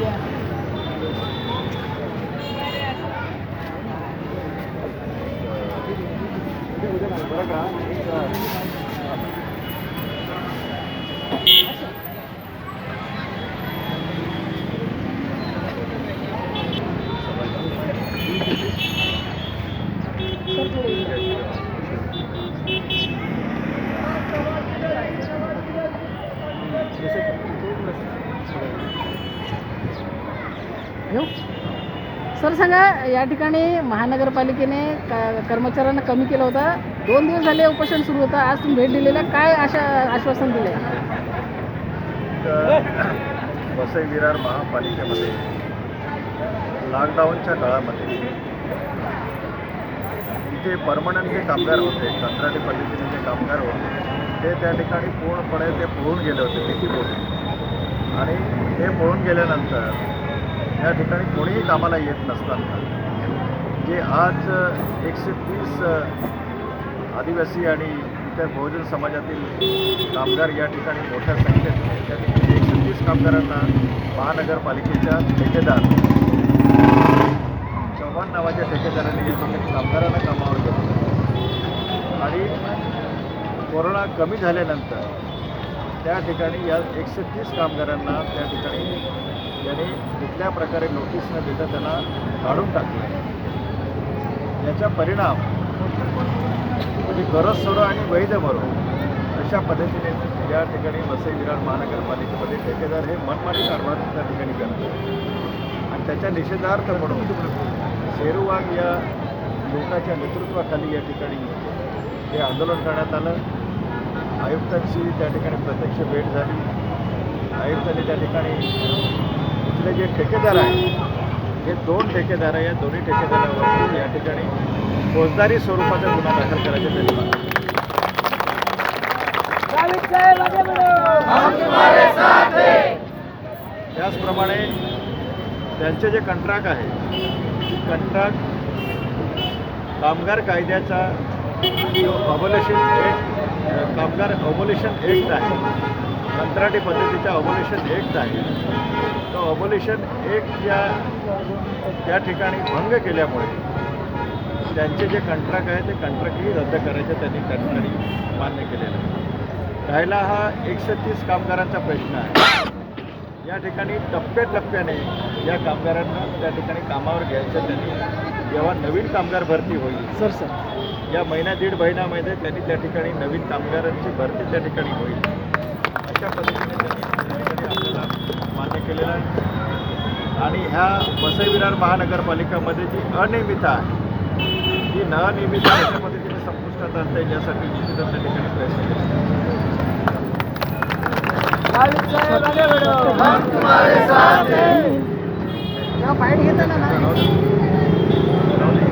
Yeah. येऊ sir सांगा या ठिकाणी महानगरपालिकेने का- कर्मचाऱ्यांना कमी केलं होतं. दोन दिवस झाले उपोषण सुरू होतं. आज तुम्ही भेट दिलेलं काय आशा आश्वासन दिले? तर वसई विरार महापालिकेमध्ये लॉकडाऊनच्या काळामध्ये इथे परमनंट जे कामगार होते कंत्राटी पद्धतीने जे कामगार होते ते त्या ठिकाणी पूर्णपणे ते पळून गेले होते भीतीपोटी. आणि ते पळून गेल्यानंतर या ठिकाणी कोणीही कामाला येत नसताना जे आज एकशे तीस आदिवासी आणि इतर बहुजन समाजातील कामगार या ठिकाणी मोठ्या संख्येत आहेत. एकशे तीस कामगारांना महानगरपालिकेच्या ठेकेदार चव्हाण नावाच्या ठेकेदारांनी या कामगारांना कामावर घेतलं आणि कोरोना कमी झाल्यानंतर त्या ठिकाणी या एकशे तीस कामगारांना त्या ठिकाणी याने कुठल्या प्रकारे नोटीस न देता त्यांना काढून टाकलं. याचा परिणाम म्हणजे गरज सोडो आणि वैध मरो अशा पद्धतीने या ठिकाणी वसई विरार महानगरपालिकेमध्ये ठेकेदार हे मनमानी कारभार त्या ठिकाणी करतात. आणि त्याच्या निषेधार्थ म्हणून शेरूवाग या लोकांच्या नेतृत्वाखाली या ठिकाणी हे आंदोलन करण्यात आलं. आयुक्तांची त्या ठिकाणी प्रत्यक्ष भेट झाली. आयुक्तांनी त्या ठिकाणी इथले जे ठेकेदार आहेत हे दोन ठेकेदार आहे या दोन्ही ठेकेदारावरती या ठिकाणी फौजदारी स्वरूपाचा गुन्हा दाखल करायचा त्यांनी मागणी त्याचप्रमाणे त्यांचे जे कंत्राट आहे कंत्राट कामगार कायद्याचा जो अबोलेशन ॲक्ट कामगार अबोलेशन ॲक्ट आहे कंत्राटी पद्धतीचा अबोलेशन ॲक्ट आहे. तो अबोलेशन ॲक्ट या त्या ठिकाणी भंग केल्यामुळे त्यांचे जे कंत्राट आहे ते कंत्राटही रद्द करायचं त्यांनी त्या ठिकाणी मान्य केलेलं आहे. राहिला हा एकशे तीस कामगारांचा प्रश्न आहे. या ठिकाणी टप्प्याटप्प्याने या कामगारांना त्या ठिकाणी कामावर घ्यायचं त्यांनी जेव्हा नवीन कामगार भरती होईल. Sir sir. या महिना दीड महिन्यामध्ये त्यांनी त्या ठिकाणी नवीन कामगारांची भरती त्या ठिकाणी होईल. अशा पद्धतीने त्यांनी आपल्याला मान्य केलेलं आहे. आणि ह्या वसई विरार महानगरपालिकामध्ये जी अनियमितता आहे ही न अनियमितता अशा पद्धतीने संपुष्टात आणता येईल यासाठी निश्चितच त्या ठिकाणी प्रयत्न केले. घेताना ना.